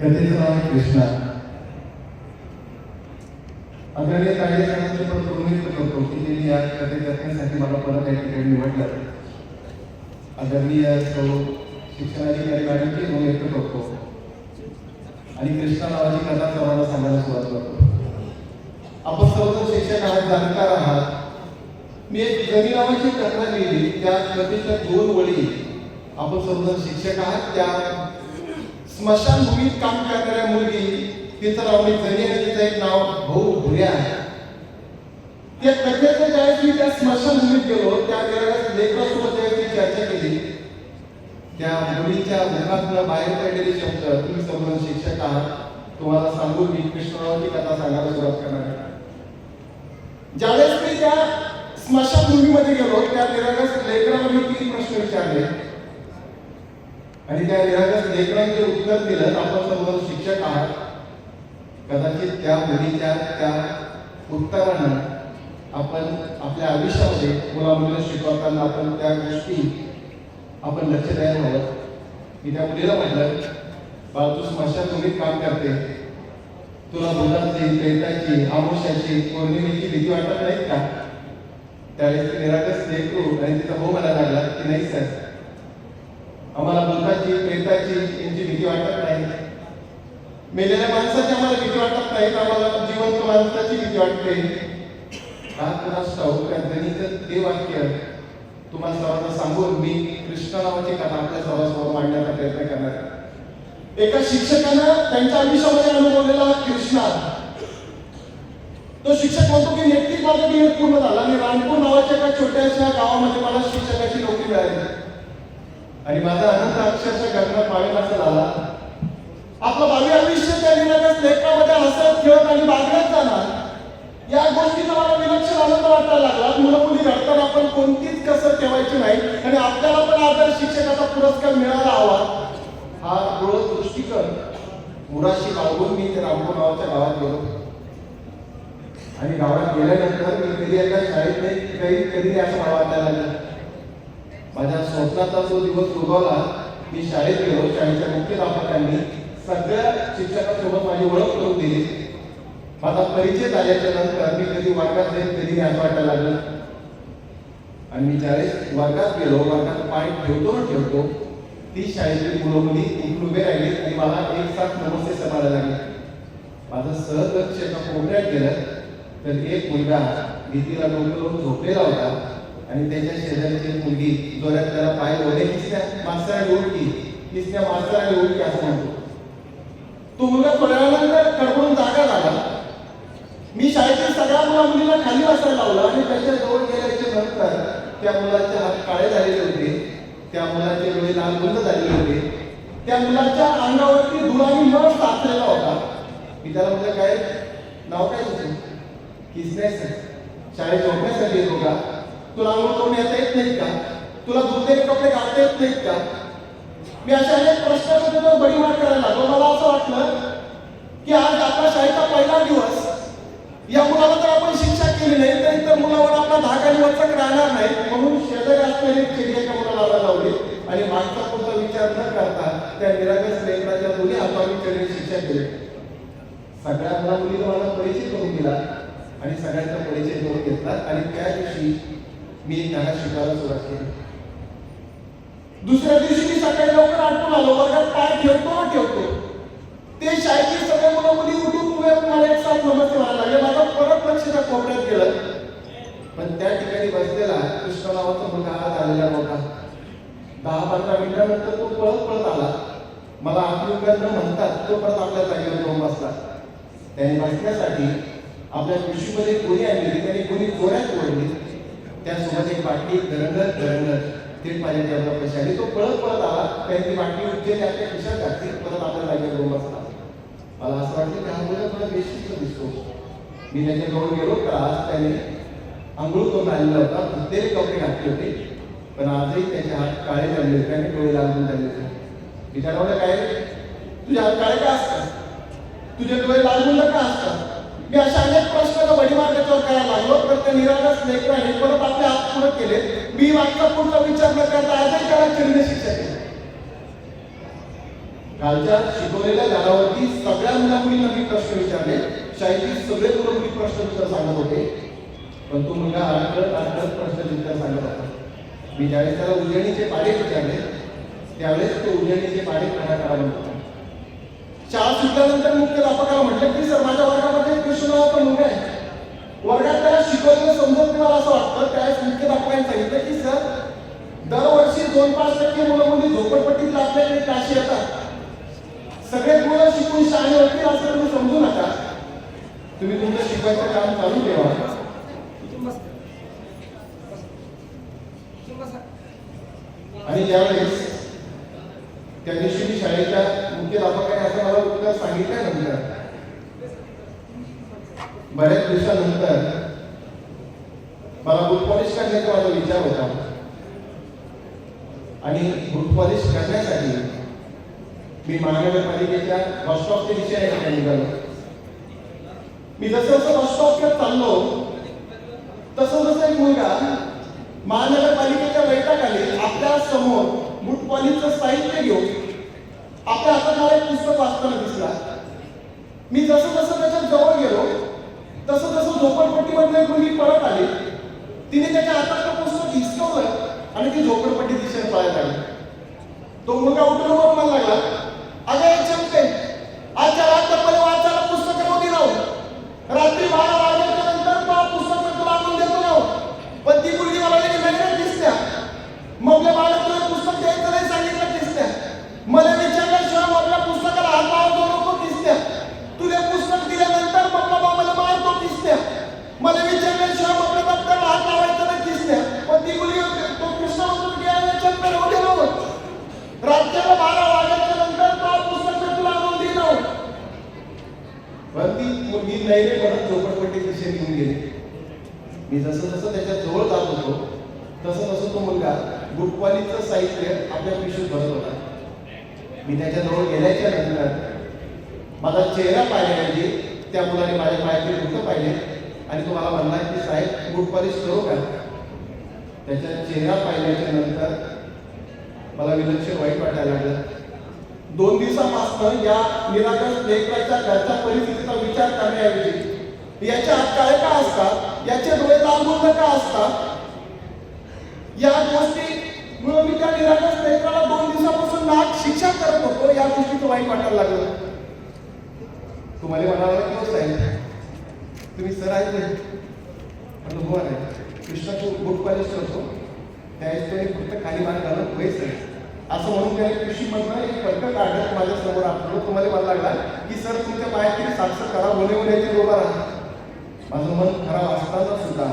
कथेचं नाव आहे कृष्णा आदरणीय काही जणांची पण प्रतिनिधित्व करतो की त्यांनी या कथे करण्यासाठी मला परत या ठिकाणी निवडलं आदरणीय सौ शिक्षणाधिकारी मॅडमची मी व्यक्त करतो आणि कृष्णा नावाची कथा सर्वांना सांगायला सुरुवात करतो आपण सर्व शिक्षक आहात जाणकार आहात मी एक गणी नावाची कथा लिहिली त्या कथेच्या दोन वळी आपण सर्वजण शिक्षक आहात त्या स्मशानभूमीत काम करणाऱ्या मुलगी तिचं नाव मी जरी आणि तिचं एक नाव भाऊ भुऱ्या त्या कथेचं ज्यावेळेस मी त्या स्मशानभूमीत गेलो त्या वेळेस लेकरासोबत ज्यावेळेस मी चर्चा केली. त्या मुलीच्या मुखातनं बाहेर पडलेले शब्द तुम्ही समजून शिक्षक आहात. तुम्हाला सांगू मी कृष्णरावची कथा सांगायला सुरुवात करणार आहे. ज्यावेळेस मी त्या स्मशानभूमीमध्ये गेलो त्या निरागस लेकराला मी तीन प्रश्न विचारले. आणि त्या निरागस लेकरांचे उत्तर दिलं तर आपण समोर शिक्षक आहात. कदाचित त्या मुलीच्या त्या उत्तरानं आपण आपल्या आयुष्यामध्ये मुला मुलीला शिकवताना आपण त्या गोष्टी आपण लक्ष द्यायला हवं. मी त्या मुलीला म्हटलं बाळ तू स्मशानभूमीत काम करते. तुला मुलांची प्रेताची आमुष्याची पौर्णिमेची भीती वाटत नाहीत का? त्यावेळेस ती निरागस लेकरू आणि तिचा भाऊ म्हणायला लागला की नाही सर. आम्हाला भूताची प्रेताची यांची भीती वाटत नाही. मेलेल्या माणसाची आम्हाला भीती वाटत नाही आम्हाला जिवंत माणसाची भीती वाटते. हा कुणास ठाऊक त्या ते वाक्य तुम्हाला सर्वांना सांगून मी कृष्ण नावाची कथा आपल्या सर्वांसमोर मांडण्याचा प्रयत्न करणार आहे. एका शिक्षकानं त्यांच्या आयुष्यामध्ये अनुभवलेला कृष्णा तो शिक्षक म्हणतो की नेटकीच माझा बी पूर्ण झाला आणि रामपूर नावाच्या एका छोट्याशा गावामध्ये मला शिक्षकाची नोकरी मिळाली. आणि माझा आनंद अक्षरशः गगनात मावेल असा झाला. आपलं भावी आयुष्य त्या निरागस लेखामध्ये हसत खेळत आणि बागडत जाणार या गोष्टीचा मला विलक्षण आनंद वाटायला लागला. मुलं मुली घडताना आपण कोणतीच कसर ठेवायची नाही आणि आपल्याला पण आदर शिक्षकाचा पुरस्कार मिळायला हवा. हा दूरदृष्टीकन मुराशी बाळगून मी ते रामपूर नावाच्या गावात गेलो. आणि गावात गेल्यानंतर मी कधी एका शाळेत नाही काही कधी असं मला वाटायला लागलं. माझ्या स्वप्नाचा जो दिवस उगवला मी शाळेत गेलो शाळेच्या मुख्याध्यापकांनी सगळ्या शिक्षकांसोबत माझी ओळख करून दिली. माझा परिचय झाल्याच्यानंतर मी कधी वर्गात जाईन कधी नाही वाटायला लागलं. आणि मी ज्यावेळेस वर्गात गेलो वर्गात पाय ठेवतो ना ठेवतो ती शाळेतली मुलं मुली इकडून उभे राहिली आणि मला एक साथ नमस्ते समायला लागले. माझं सहज लक्ष एका कोपऱ्यात गेलं तर एक मुलगा भीतीला डोकं झोपलेला होता. आणि त्याच्या शेजारची मुलगी जोरात त्याला पाय ओढे किसल्या मास्तराने उलटी किसल्या मास्तराने उलटी असं म्हणतो. तो मुलगा थोड्या वेळानंतर कडकडून जागा झाला मी शाळेतील सगळ्या मुला मुलीला खाली बसायला लावलं आणि त्याच्याजवळ गेल्याच्यानंतर त्या मुलाचे हात काळे झालेले होते. त्या मुलाचे डोळे लाल बंद झालेले होते. त्या मुलाच्या अंगावरती धुराने मळ साचलेला होता. मी त्याला म्हटलं काय? नाव काय तुझं? किसनेस. शाळेत झोपण्यासाठी येतो का? तुला अंघोळ करून येता येत नाही का? तुला धुतलेले कपडे घालता येत नाहीत का? मी अशा अनेक प्रश्नांचा तो बळीवार करायला लागलो. मला असं वाटलं की आज आपला शाळेचा पहिला दिवस या मुलाला जर आपण शिक्षा केली नाही तर इतर मुलावर आपला धागा आणि राहणार नाही. म्हणून शेजारी असलेले चिडी मुलाला लावायला आणि मागचा पुढचा विचार न करता त्या निरागस लेकराच्या मुली हातावर चिडीने शिक्षा केली. सगळ्या मुला मुलीला मला परिचय करून दिला आणि सगळ्यांचा परिचय करून घेतला. आणि त्या दिवशी मी त्यांना शिकायला सुरुवात केली. दुसऱ्या दिवशी मी सकाळी लवकर आठवून आलो. वर्गात पाय ठेवतो ना ठेवतो. ते शाळेचे सगळे मुलं मुली उठून उभे मला एक साथ नमस्ते म्हणायला लागले. माझं परत लक्ष त्या कोपऱ्यात गेलं. पण त्या ठिकाणी बसलेला कृष्ण नावाचा मुलगा आज आलेला होता. दहा पंधरा मिनिटानंतर तो पळत पळत आला. मला आत्मयुगात न म्हणतात तो परत आपल्या जागेवर जाऊन बसला. त्याने बसण्यासाठी आपल्या पिशवीमध्ये गोळी आणली त्याने गोळी जोरात ओढली त्यासोबत एक बाटली दरंगत दरंगत थेट माझ्या टेबला पैसे आली. तो पळत पळत आला. त्याने ती बाटली उठली आपल्या खिशात घातली परत आपल्या जागेवर जाऊन बसला मला असं वाटलं की हा मुलगा थोडा बेशिस्त दिसतो. मी त्याच्याजवळ गेलो तर आज त्याने आंघोळ करून आलेला होता. धुतलेले कपडे घातले होते. पण आजही त्याचे हात काळे झाले होते आणि डोळे लागून झाले होते. विचारवलं काय तुझे हात काळे का असतात? तुझे डोळे लागून का असतात? मी अशा अनेक प्रश्नाचा बडीमार त्याच्यावर करायला लागलो. तर ते निरागस लेकराने परत आपले हात पुढे केले. मी मागचा पुढचा विचार न करता आजही त्याला चिडणे शिक्षा केली कालच्या शिकवलेल्या झाडावरती सगळ्या मुला मुलींना मी प्रश्न विचारले. शाळेतील सगळे मुलं मुली प्रश्न उत्तर सांगत होते. पण तो मुलगा अडकत अडकत प्रश्न उत्तर सांगत होता. मी ज्यावेळेस त्याला उजळणीचे पाडे विचारले त्यावेळेस तो उजळणीचे पाडे खडा करायला होता शाळा सुटल्यानंतर मुख्याध्यापकाला म्हटलं की सर माझ्या वर्गामध्ये कृष्ण नावाचा मुलगा आहे. वर्गात त्याला शिकवलेलं समजत नाही मला असं वाटतं त्यावेळेस दाखवायला सांगितलं की सर दरवर्षी दोन पाच टक्के मुलं मुली झोपडपट्टीत आपल्याकडे काशी येतात. सगळे मुलं शिकून शाळे होतील असं तुम्ही समजू नका. तुम्ही तुमचं शिकवायचं काम चालू ठेवा आणि ज्यावेळेस त्या दिवशी मी शाळेच्या मुख्याध्यापकाने असं मला उत्तर सांगितल्यानंतर बऱ्याच दिवसानंतर मला बुट पॉलिश करण्याचा माझा विचार होता आणि बुट पॉलिश करण्यासाठी मी महानगरपालिकेच्या बस स्टॉपच्या दिशेने या ठिकाणी निघालो मी जसं जसं बस स्टॉपकडे चाललो तसं जसं एक मुलगा महानगरपालिकेच्या बैठकाली आपल्यासमोर बुट साहित्य घेऊन आपल्या हातात मला एक पुस्तक वाचताना दिसला. मी जसं जसं त्याच्याजवळ गेलो तसं तसं झोपडपट्टीमधलं एक मुलगी परत आली. तिने त्याच्या हातात पुस्तक हिसकवलं आणि ती झोपडपट्टी दिशेने पळायला आली. तो मुलगा उठून उभं म्हणायला लागला अगं हे चमके आजच्या रात्रभर वाचायला पुस्तक नव्हती राहू रात्री बारा वाजल्याच्या नंतर तो पुस्तक मी तुला आणून देतो राहू पण ती मुलगी मला लगेच नजरेत दिसत्या मग मला तुला पुस्तक द्यायचं नाही सांगितलं दिसत्या मला विचारल्याशिवाय आपल्या पुस्तकाला हात लावतो नको दिसत्या तुला पुस्तक दिल्यानंतर मग मला मारतो दिसत्या मला विचारल्याशिवाय आपल्या दप्तरला हात लावायचं नाही दिसत्या पण ती मुलगी होती, तो कृष्ण म्हणतो की या चंद्र होते नव्हतं रात्रीला बारा वाजल्याच्या नंतर तो पुस्तक मी तुला आणून देईन आहो. पण ती मुलगी नैरे परत झोपडपट्टी दिशेने निघून गेली मी जसं जसं त्याच्याजवळ जात होतो तसं तसं तो मुलगा बुटवालीचं साहित्य आपल्या पिशवीत भरत होता मी त्याच्याजवळ गेल्याच्यानंतर माझा चेहरा पाहिल्याऐवजी त्या मुलाने माझ्या पायाचे बुट पाहिले आणि तो मला म्हणला की साहेब बूट पॉलिश करू का त्याच्या चेहरा पाहिल्याच्या मला विलक्षण वाईट वाटायला लागलं. दोन दिवसापासून या निराकरण लेकराच्या घरच्या परिस्थितीचा विचार करण्याऐवजी याचे आत काळे का असतात? याचे डोळे लांबून का असतात? या गोष्टी मुळे मी त्या निराकरण लेकराला दोन दिवसापासून नाक शिक्षा करत होतो या गोष्टीचं वाईट वाटायला लागलं. तुम्हाला म्हणाला की हो साहेब तुम्ही सर आहेत नाही. म्हटलं हो आहे. कृष्णाचं बुक पॉलिश करतो. त्यावेळेस त्याने फक्त खाली मान घालून व्हायचं असं म्हणून त्याने कृषीमधनं एक फरक काढत माझ्यासमोर आपलं तुम्हाला मला लागला की सर तुमच्या पायातील साक्षर करा होणे होण्याची उभा राहा माझं मन खराब असताना सुद्धा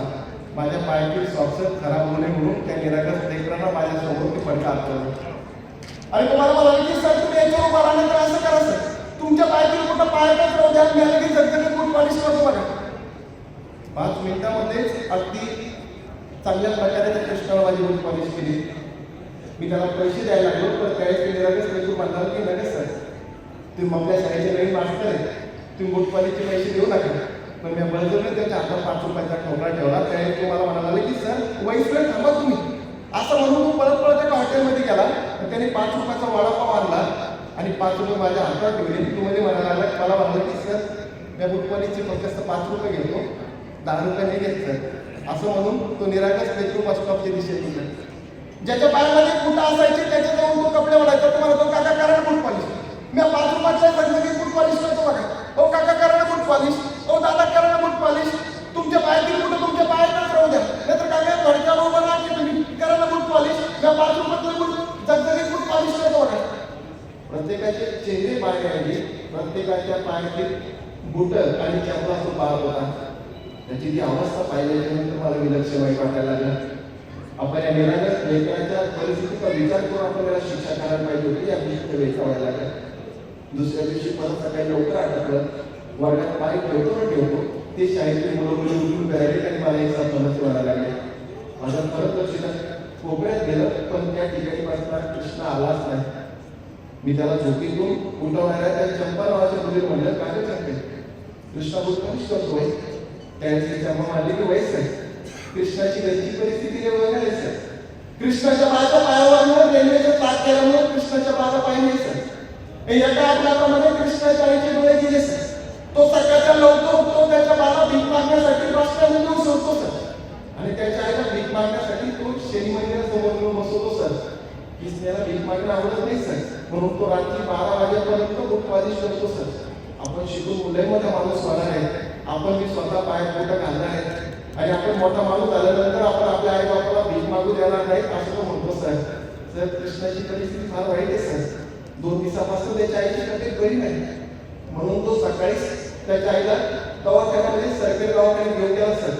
माझ्या पायातील सॉक्स खराब होणे म्हणून त्या निरागस लेकरांना माझ्यासमोर ते फडका आपलं आणि तुम्हाला मला की सर तुम्ही याच्यावर उभा राहणं तर असं करा सर. तुमच्या पायातील कुठं पायातच राहू द्या मी आलं की जगजगत बुट पॉलिश करतो बघा. पाच मिनिटामध्येच अगदी चांगल्या प्रकारे त्या कृष्णाला माझी पॉलिश केली. मी त्याला पैसे द्यायला लागलो पण त्यावेळेस ते निरागस तू म्हणणार की लगेच सर. तुम्ही आपल्या शाळेचे नवीन मास्टर आहे तुम्ही बुट पैसे देऊ नका. पण मी बळजबरी त्याच्या हातात पाच रुपयाचा ठोकळा ठेवला. त्यावेळेस तो मला म्हणाला की सर वाईस थांबा तुम्ही. असं म्हणून तो परत परत एका हॉटेलमध्ये गेला. त्याने पाच रुपयाचा वडापाव आणला आणि पाच रुपये माझ्या हातात ठेवले. तू मध्ये म्हणायला लागला मला म्हणलं की सर मी बुटपॉलिशचे फक्त पाच रुपये घेतो. दहा रुपये नाही घेत सर. असं म्हणून तो निरागस लेकरू बस स्टॉपच्या दिशेत गेला. ज्याच्या पायामध्ये कुठं असायचे त्याच्या जाऊन तो कपडे ओढायचा. तुम्हाला तो काका कारण बूट पॉलिश मी पाच रुपयाच्या जगजगीत बूट पॉलिश करतो बघा. ओ काका कारण बूट पॉलिश ओ दादा कारण बूट पॉलिश तुमच्या पायातील कुठं तुमच्या पायातच राहू द्या. नाहीतर काय भडक्यावर उभं राहा की तुम्ही. कारण ना बूट पॉलिश मी पाच रुपयातलं बूट जगजगीत बूट पॉलिश करतो बघा. प्रत्येकाचे चेहरे बाहेर पाहण्याऐवजी प्रत्येकाच्या पायातील बुट आणि चपला तो पाहत होता. त्याची ती अवस्था पाहिल्याच्यानंतर मला विलक्षण वाटायला लागलं. आपण या निरागस लेकरांच्या परिस्थितीचा विचार करून आपल्याला शिक्षा करायला पाहिजे होती या गोष्टी वेचावायला लागल्या दुसऱ्या दिवशी परत सकाळी लवकर आटकलं वर्गात पाय ठेवतो ना ठेवतो. ते शाळेतले मुलं मुली उठून राहिले आणि मला एक समस्या व्हायला लागले. माझं परत लक्ष कोपऱ्यात गेलं पण त्या ठिकाणी माझा कृष्ण आलाच नाही. मी त्याला झोपीतून उठवणाऱ्या त्या चंपा नावाच्या मुलीला म्हणलं काय सांगते कृष्णा बोल कमीच करतोय त्यावेळेस ती चंपा मारली की वयस आहे. कृष्णाची घरची परिस्थिती लय वेगळी आहे सर. कृष्णाच्या बाळाच्या पायावर रेल्वेचं ताक केल्यामुळे कृष्णाच्या बाळाचा पाय नाही सर. एका अपघातामध्ये कृष्णाच्या आईचे डोळे गेले सर. तो सकाळच्या लवकर उठतो त्याच्या बाला भीक मागण्यासाठी राष्ट्राने येऊन सोडतो सर. आणि त्याच्या आईला भीक मागण्यासाठी तो शनी मंदिरासमोर येऊन बसवतो सर. कृष्णाला भीक मागणं आवडत नाही सर. म्हणून तो रात्री बारा वाजेपर्यंत गुप्तवादी शोधतो सर. आपण शिकून मुलांमध्ये माणूस होणार आहे. आपण मी स्वतः पायात मोठं घालणार आहे आणि आपण मोठा माणूस झाल्यानंतर आपण आपल्या आई बापाला भीक मागू देणार नाही असं तो म्हणतो सर. सर कृष्णाची परिस्थिती फार वाईट आहे सर. दोन दिवसापासून त्याच्या आईची तब्येत बरी नाही. म्हणून तो सकाळी त्याच्या आईला दवाखान्यामध्ये सरकारी दवाखान्यात घेऊन गेला सर.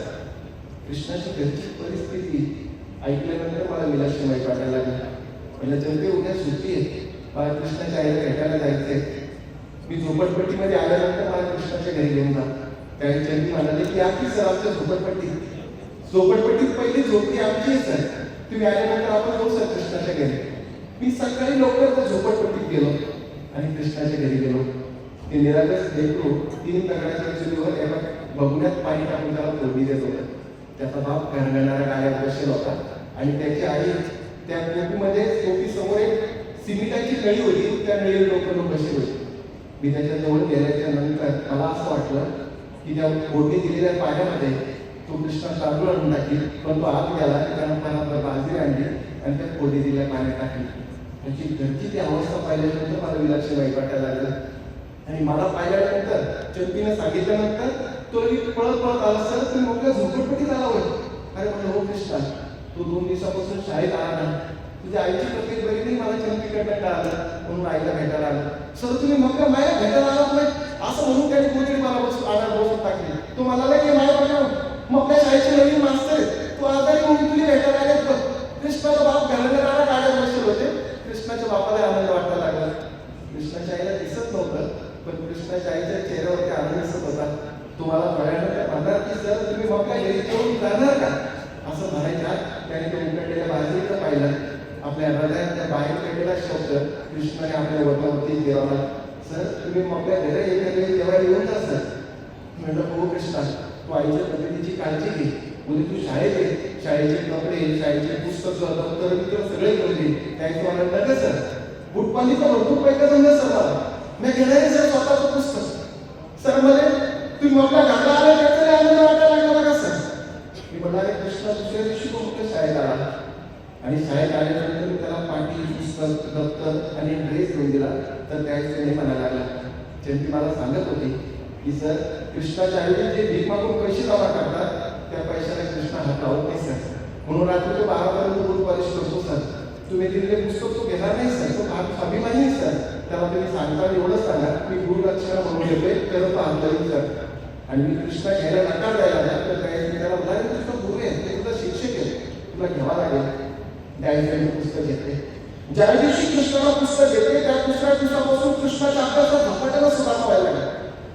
कृष्णाची घरची परिस्थिती ऐकल्यानंतर मला विलासमय वाटायला लागला. म्हणजे जनते उद्या सुट्टी आहे मला कृष्णाच्या आईला भेटायला जायचंय. मी झोपडपट्टीमध्ये आल्यानंतर मला कृष्णाच्या घरी घेऊन जा. त्यांनी म्हणाले की आमची सर आमच्या झोपडपट्टीत झोपडपट्टीत पहिली झोपडी आमचीच आहे. तुम्ही आल्यानंतर आपण जाऊ सर कृष्णाच्या घरी मी सकाळी लवकर त्या झोपडपट्टीत गेलो आणि कृष्णाच्या घरी गेलो. ते निरागस लेकरू तीन दगडाच्या चुलीवर एका बघण्यात पाणी टाकून त्याला फोडणी देत होतं. त्याचा बाप घरगणारा गाड्यात बसेल होता आणि त्याची आई त्या टोपीमध्ये टोपी समोर एक सिमिटाची नळी होती. त्या नळीवर लवकर डोकं बसली होती. मी त्याच्याजवळ गेल्याच्यानंतर मला असं वाटलं की त्या फोडणी दिलेल्या पाण्यामध्ये तो कृष्णा तांदूळ आणून टाकली पण तो आत गेला त्यानं परत बाजरी आणली आणि त्या फोडणी दिलेल्या पाण्यात टाकली. त्याची घरची ती अवस्था पाहिल्यानंतर मला विलक्ष वाईट वाटायला लागलं. आणि मला पाहिल्यानंतर चंपीने सांगितल्यानंतर तो एक पळत पळत आला सर तुम्ही मोठ्या झोपडपटीत आला होय. अरे म्हणलं हो कृष्णा तू दोन दिवसापासून शाळेत आला ना तुझ्या आईची तब्येत बरी नाही मला चंपीकडनं आलं म्हणून आईला भेटायला आलं. सर तुम्ही मग काय माया भेटायला आलात नाही असं म्हणून त्याने कोणतरी मला बसून आजार बसून टाकली तो मला की माझ्या बघा मग त्या शाळेचे नवीन मास्तर आहे तू आजारी म्हणून तुझी भेटायला आले बघ. कृष्णाचा बाप घराघराला गाड्यात बसले होते. कृष्णाच्या बापाला आनंद वाटायला लागला. कृष्णाच्या आईला दिसत नव्हतं पण कृष्णाच्या आईच्या चेहऱ्यावरती आनंद दिसत होता. तुम्हाला थोड्या म्हणणार की सर तुम्ही मग काय घरी जेवून जाणार का? असं म्हणायच्या त्याने तो उकडलेल्या बाजूला पाहिलं. आपल्या हृदयाच्या बाहेर पडलेला शब्द कृष्णाने आपल्या वटावरती देवाला सर तुम्ही मग काय घरी एका वेळी येऊन जा सर. म्हणलं हो कृष्णा तू आईच्या तब्येतीची काळजी घे. उद्या तू शाळेत ये शाळेचे कपडे शाळेचे पुस्तक दप्तर मित्र सगळे घेऊन घे त्याची मला नका सर. बुटपालीचा भरपूर पैसा समजा सर. मला मी घेणार आहे सर स्वतःचं पुस्तक. सर मला तुम्ही मग घाला आले त्याचा आनंद वाटायला लागला बघा सर. मी म्हणाले कृष्णा दुसऱ्या दिवशी तो शाळेत आला. आणि शाळेत आल्यानंतर पाटील दप्तर आणि ड्रेस घेऊन दिला तर त्यावेळेस त्याने म्हणायला लागला जयंती मला सांगत होती की सर कृष्णाच्या आईने जे भीक मागून पैसे जमा करतात त्या पैशाला कृष्णा हात लावत नाही सर. म्हणून रात्री तो बारापर्यंत दूध पॉलिश करतो सर. तुम्ही दिलेले पुस्तक तो घेणार नाही सर. तो भाग अभिमानी आहे सर. त्याला तुम्ही सांगता एवढंच सांगा मी गुरु गुरुलक्षण म्हणून घेतोय तर तो आंतरिक सर. आणि मी कृष्णा घ्यायला नकार द्यायला तर त्यावेळेस त्याला म्हणाले कृष्ण गुरु आहे ते तुझा शिक्षक आहे तुला घ्यावा लागेल. त्यावेळेस पुस्तक घेतले ज्या दिवशी कृष्णाला पुस्तक घेतले त्या दुसऱ्या दिवसापासून कृष्णाच्या अभ्यासात झपाट्याला सुधारणा व्हायला लागला.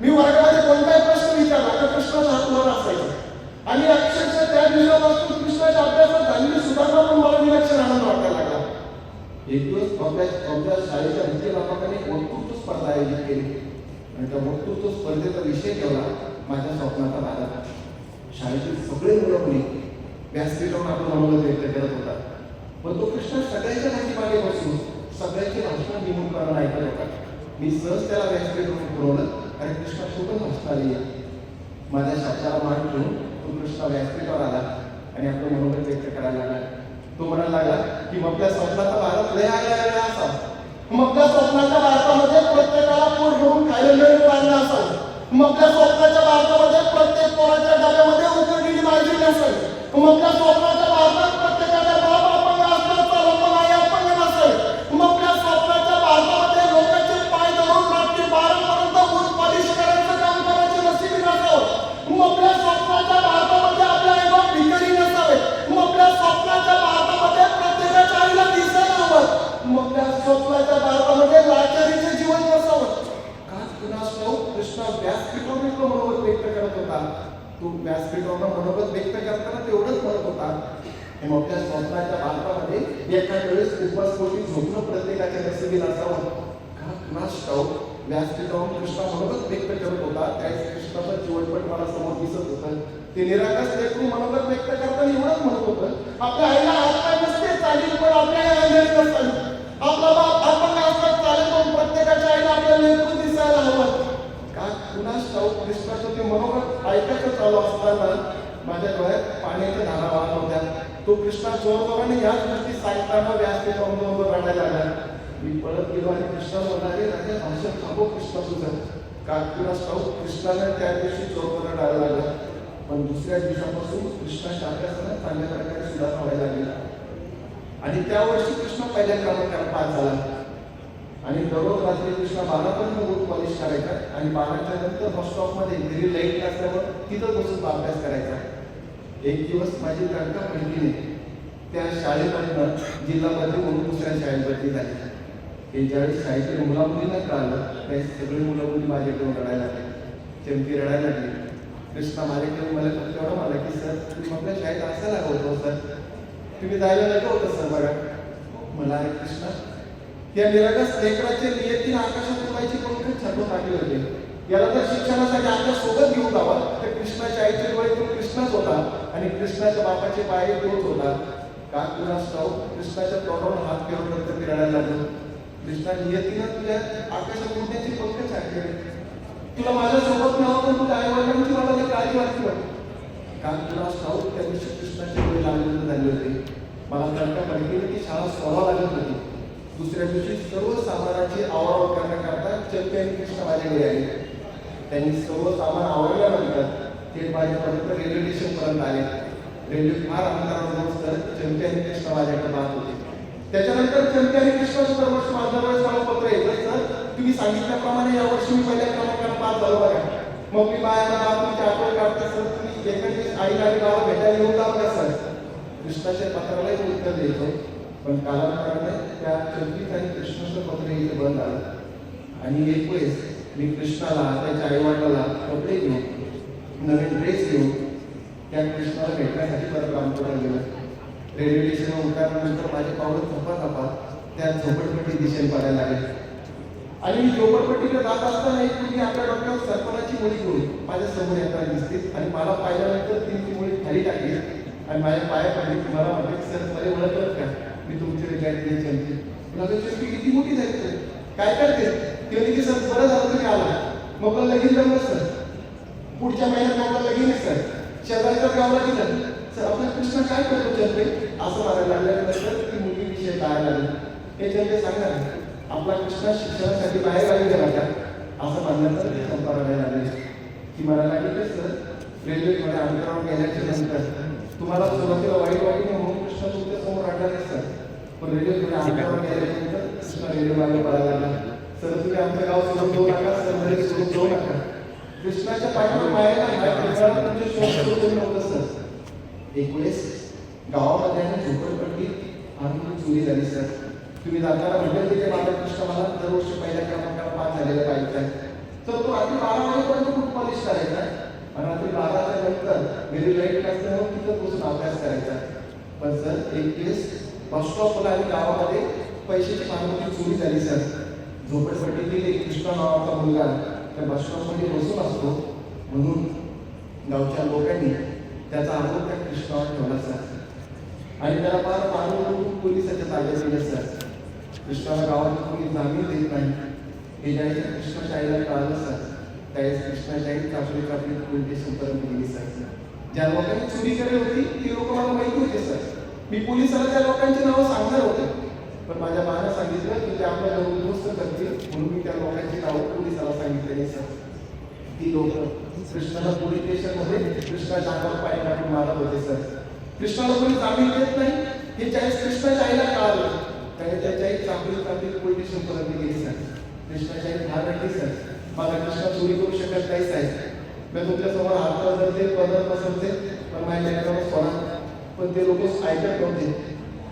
मी वर्गामध्ये कोणताही प्रश्न विचारला तर कृष्णाचा हात वर असायचा. आणि अक्षरशः त्या दिवसापासून कृष्णाच्या अभ्यासात झालेली सुधारणा पण मला विलक्षण आनंद वाटायला लागला. एक दिवस आमच्या आमच्या शाळेच्या मुख्य बापाने वक्तृत्व स्पर्धा आयोजित केली. आणि त्या वक्तृत्व स्पर्धेचा विषय ठेवला माझ्या स्वप्नाचा भारत शाळेतील सगळे मुलं मुली व्यासपीठावर आपण मनोगत व्यक्त करत होता. पण तो कृष्ण सगळ्यांच्या पाठीमागे बसून सगळ्यांची भाषण घेऊन करायला ऐकत होता. मी सहज त्याला व्यासपीठ पुरवलं आणि कृष्णा खूपच हसता माझ्या शब्दाला मान ठेवून तो कृष्णा व्यासपीठावर आला आणि आपलं मनोगत व्यक्त करायला लागला. तो म्हणायला लागला की मग त्या स्वप्नाचा भारत लय आगळा असा मग त्या स्वप्नाच्या भारतामध्ये प्रत्येकाला पूर घेऊन खायला मिळून पाहिलं असावं. मग त्या स्वप्नाच्या भारतामध्ये प्रत्येक पोराच्या डब्यामध्ये उकडलेली पाहिजे नसेल मग त्या स्वप्नाच्या भारतात कृष्णा म्हणूनच व्यक्त करत होता. त्याच कृष्णाचं जीवनपट मला समोर दिसत होतं. ते निराकाश व्यक्ती म्हणूनच व्यक्त करताना एवढंच म्हणत होतं आपल्या आईला हातपाय नसते चालेल पण आपल्या अंधेरीत आपला बाप हातपाय असतात चालेल पण प्रत्येकाच्या आईला आपल्याला नेतृत्व दिसायला हवं. का पुन्हा शाहू कृष्णाचं ते मनोगत ऐकायचं चालू असताना माझ्या डोळ्यात पाण्याच्या धारा वाहत होत्या. तो कृष्णा जोरजोराने याच गोष्टी सांगताना व्यासपीठावर रडायला लागला. मी कृष्णा म्हणाले राजा भाषण थांबव कृष्णा तुझं काकुला ठाऊक कृष्णाने त्या दिवशी जोर रडायला लागला. पण दुसऱ्या दिवसापासून कृष्णा शाब्यासनं चांगल्या प्रकारे सुधारणा व्हायला लागला. आणि त्या वर्षी कृष्ण पहिल्या क्रमांकाला पास झाला. आणि दररोज रात्री कृष्णा बारापर्यंत रोज पॉलिश करायचा आणि बाराच्या नंतर बस स्टॉपमध्ये घरी लाइट असल्यावर तिथं बसून अभ्यास करायचा. एक दिवस माझी काका बहिणीने त्या शाळेमधनं जिल्हा बदली म्हणून दुसऱ्या शाळेत बदली झाली हे ज्यावेळेस शाळेच्या मुलामुलींना कळालं त्यावेळेस सगळी मुलामुली माझ्याकडे रडायला लागले. चमकी रडायला लागली. कृष्णा माझ्याकडे मला फक्त एवढं मला की सर तुम्ही आपल्या शाळेत असायला होतो सर. तुम्ही जायला नको होतं सर बघा मला आहे कृष्णा. या निरागस लेकराचे नियती आकाशात उडायची पंख छाटून टाकले होते. याला जर शिक्षणासाठी आपल्यासोबत घेऊन जावा. तर कृष्णाच्या आईचे डोळे तो कृष्णच होता आणि कृष्णाच्या बापाचे पाय तोच होता. का तुला स्टाऊ कृष्णाच्या तोंडावर हात घेऊन नंतर फिरायला लागलो. कृष्णा नियतीनं तुझ्या आकाशात उडण्याचे पंख छाटले तुला माझ्यासोबत नव्हतं पण तुझ्या आई वडिलांची मला ते काळजी वाटली होती कारण तुला ठाऊक त्या दिवशी कृष्णाची वेळ लागलेले झाली होती. मला तडका पडली की शाळा सोडावं लागत होती. दुसऱ्या दिवशी सर्व सामानाची आवड करण्याकरता चक्की आणि कृष्ण माझ्याकडे आले. त्यांनी सर्व सामान आवडल्यानंतर ते माझ्यापर्यंत रेल्वे स्टेशनपर्यंत आले. रेल्वे फार अंतरावर पोहोचतर चंपी आणि कृष्ण माझ्याकडे पाहत होते. त्याच्यानंतर चंद्र आणि कृष्ण दरवर्षी माझ्या वेळेस मला पत्र येतं सर तुम्ही सांगितल्याप्रमाणे यावर्षी मी पहिल्या क्रमांकाला पास झालो बघा मग मी बायाला तुमची आठवण काढते सर तुम्ही एखादी आईला आणि गावाला भेटायला येऊन जाऊ का सर? कृष्णाच्या पत्रालाही उत्तर द्यायचो पण कालांतराने त्या चंद्रित आणि कृष्णाचं पत्र इथे बंद आलं. आणि एक वेळेस मी कृष्णाला त्याच्या आईवडिलाला कपडे घेऊन नवीन ड्रेस घेऊन त्या कृष्णाला भेटण्यासाठी परत रामपुरा गेलं. रेल्वे स्टेशनवर उतरल्यानंतर माझे पावलं झोपा झोपा त्या झोपडपट्टी दिशेने पडायला लागले. आणि झोपडपट्टीला जात असताना एक मुलगी आपल्या डोक्यावर सरपणाची मुली घेऊन माझ्यासमोर येताना दिसते. आणि मला पाहिल्यानंतर तिने ती मुळी खाली टाकली. आणि माझ्या पाया पडली की मला म्हणते सर मला ओळखलं का मी तुमचे विद्यार्थी चलते मला किती मोठी झाली काय करते? ते की सर बरं झालं तुम्ही आला. मग लगेच जमलं सर. पुढच्या महिन्यात मला लगेच सर. शेजारच्या गावाला गेलं. सर आपला कृष्ण काय करतो चंद्रे असं मला लागल्यानंतर ती मुलगी विषय काय लागली हे चंद्रे सांगा ना आपला कृष्ण शिक्षणासाठी बाहेर गावी गेला का असं म्हणल्यानंतर ते संपारायला लागले ती मला लागली की सर रेल्वेमध्ये अंडरग्राऊंड गेल्याच्यानंतर तुम्हाला सुरुवातीला वाईट वाईट म्हणून कृष्ण तुमच्यासमोर आढळले सर? पण रेल्वेमध्ये अंतरावर गेल्यानंतर कृष्ण रेल्वे मागे पडायला लागला. सर तुम्ही आमचं गाव सोडून जाऊ नका सर घरी सोडून जाऊ नका. कृष्णाच्या पाठीवर मायाला हात तुमचे शोध सोडून नव्हतं सर. एक वेळेस गावामध्ये आणि झोपडपट्टी आम्ही चोरी झाली सर. तुम्ही जाताना म्हटलं तिथे ते माझा कृष्ण मला दरवर्षी पहिल्या क्रमांकाला पास झालेला पाहिजे तर तो रात्री बारा वाजेपर्यंत खूप पॉलिश करायचा आणि रात्री बाराच्या नंतर घरी लाइट असल्यामुळे तिथं बसून अभ्यास करायचा. पण सर एक दिवस बस स्टॉपला आणि गावामध्ये पैशाची मागणी चोरी झाली सर. झोपडपट्टीतील एक कृष्णा नावाचा मुलगा. त्या बस स्टॉपमध्ये बसून असतो. म्हणून गावच्या लोकांनी त्याचा आरोप त्या कृष्णावर ठेवला आणि त्याला फार मारून पोलिसाच्या ताब्यात दिलं सर कृष्णाला गावात कोणी जामीन देत नाही हे ज्यावेळेस कृष्णाच्या आईला कळालं त्यावेळेस कृष्णाच्या आई कापडी कापडी पोलीस स्टेशनपर्यंत गेली सर ज्या लोकांनी चोरी केली होती ती लोक मला माहिती होते सर. मी पोलिसाला त्या लोकांची नावं सांगणार होते. पण माझ्या मानं सांगितलं की ते आपल्या दुरुस्त करतील म्हणून मी त्या लोकांची नावं पोलिसाला सांगितलेली सर. ती लोक कृष्णाला पोलीस स्टेशनमध्ये कृष्णाच्या अंगावर पाय टाकून मारत होते सर. कृष्णाला कोणी जामीन देत नाही हे चाळीस कृष्णाच्या आईला कळालं त्याने त्याच्या आई चांगली चांगली पोलीस स्टेशन पर्यंत गेली सर? कृष्णाच्या आई फार रडली सर. मला कृष्णा चोरी करू शकत नाही साहेब. मी तुमच्यासमोर हात पसरते पदर पसरते पण माझ्या लेकरावर सोडा. पण ते लोक ऐकत नव्हते.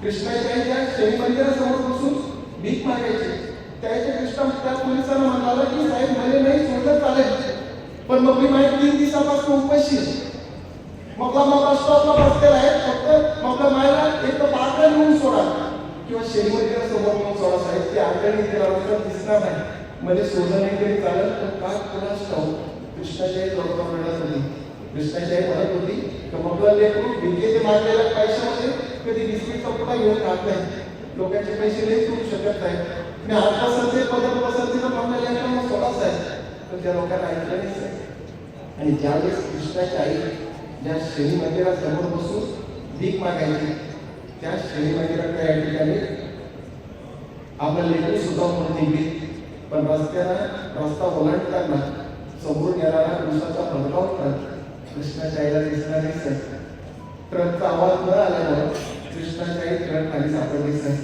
कृष्णाच्या आई त्या शनी मंदिरासमोर बसून भीक मागायची. त्याच्या कृष्णा त्या पोलिसांना म्हणाला की साहेब मला नाही सोडलं चालेल. पण मग मी माझ्या तीन दिवसापासून उपाशी आहे. मग मग स्टॉपला बसलेला आहे फक्त मग मायला एक तर बाकडा नेऊन सोडा. किंवा शेरीमध्ये मंदिरासमोर नेऊन सोडा साहेब ते आकडे इथे दिसणार नाही. म्हणजे सोडलं नाही तरी चालेल पण का कोणाच स्टॉप कृष्णाशाही चौथा लवकर रडत होती कृष्णाची म्हणत होती तर मग लेकरू भिंगेचे मारलेल्या पैशामध्ये कधी बिस्किटचा पुडा घेऊन खात नाही. लोकांचे पैसे नाही करू शकत नाही मी हात पसरते पदर पसरते तर मग लेकरांना सोडाच आहे तर त्या लोकांना ऐकलं नाही आणि ज्यावेळेस कृष्णाची आई ज्या शनी मंदिरासमोर बसून भीक मागायची त्या शनी मंदिराकडे या ठिकाणी आपलं लेकरू सुद्धा म्हणून निघली पण रस्त्याला रस्ता ओलांडताना समोरून येणारा कृष्णाचा भडकाव ट्रक कृष्णाच्या आईला दिसणार नाही सर. ट्रकचा आवाज न आल्यामुळे कृष्णाच्या आई ट्रक खाली सापडली सर.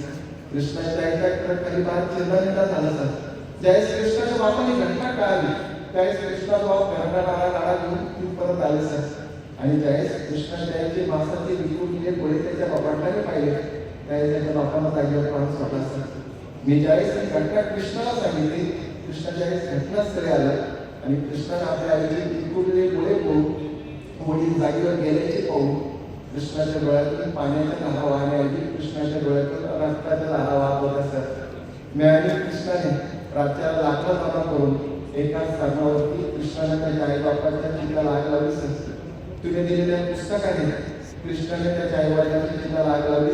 कृष्णाच्या आईचा ट्रक खाली बाहेर चिरणानिंदा झाला सर. ज्यावेळेस कृष्णाच्या बापाने घटना कळाली. त्यावेळेस कृष्णाचा बाप घरणारा गाडा घेऊन तिथपर्यंत आले सर. आणि ज्यावेळेस कृष्णाच्या आईचे मासाचे विकून गेले कोणी त्याच्या बापांना पाहिले. त्यावेळेस त्याच्या बापांना जागेवर माणूस सोडला सर. मी ज्यावेळेस ही घटना कृष्णाला सांगितली कृष्णा घटनाच घटनास्थळी आलं आणि कृष्णाने आपल्या आईचे विकुटले गोळे पाहून वडील जागेवर गेल्याचे पाहून कृष्णाच्या डोळ्यातून पाण्याच्या लहा वाहण्याऐवजी कृष्णाच्या डोळ्यातून रक्ताच्या लहा वाहत होत्या सर. मी आणि कृष्णाने रातच्या लाकडा जमा करून एका स्थानावरती कृष्णाने त्याच्या आईबापाच्या चिंता लागला लावली सर तुम्ही दिलेल्या पुस्तकाने कृष्णाने त्याच्या आईवडिलांची चिंता आग लावली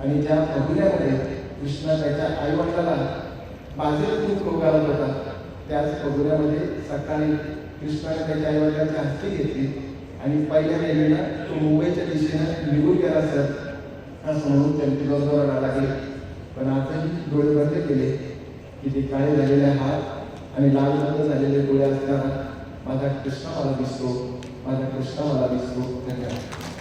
आणि ज्या बघण्यामध्ये कृष्णा त्याच्या आईवडिलाला बाजूला खूप रोग होता त्याच बघण्यामध्ये सकाळी कृष्णाने त्याच्या आईवडिलांची हस्ती घेतली. आणि पहिल्या रेल्वेनं तो मुंबईच्या दिशेनं निघून गेला सर. असं म्हणून त्यांची बरोबर लागले. पण आताही डोळे बंद केले. की ते काळे झालेले हात आणि लाल लाल झालेले डोळे असताना माझा कृष्णा मला दिसतो माझा कृष्णा मला दिसतो. धन्यवाद.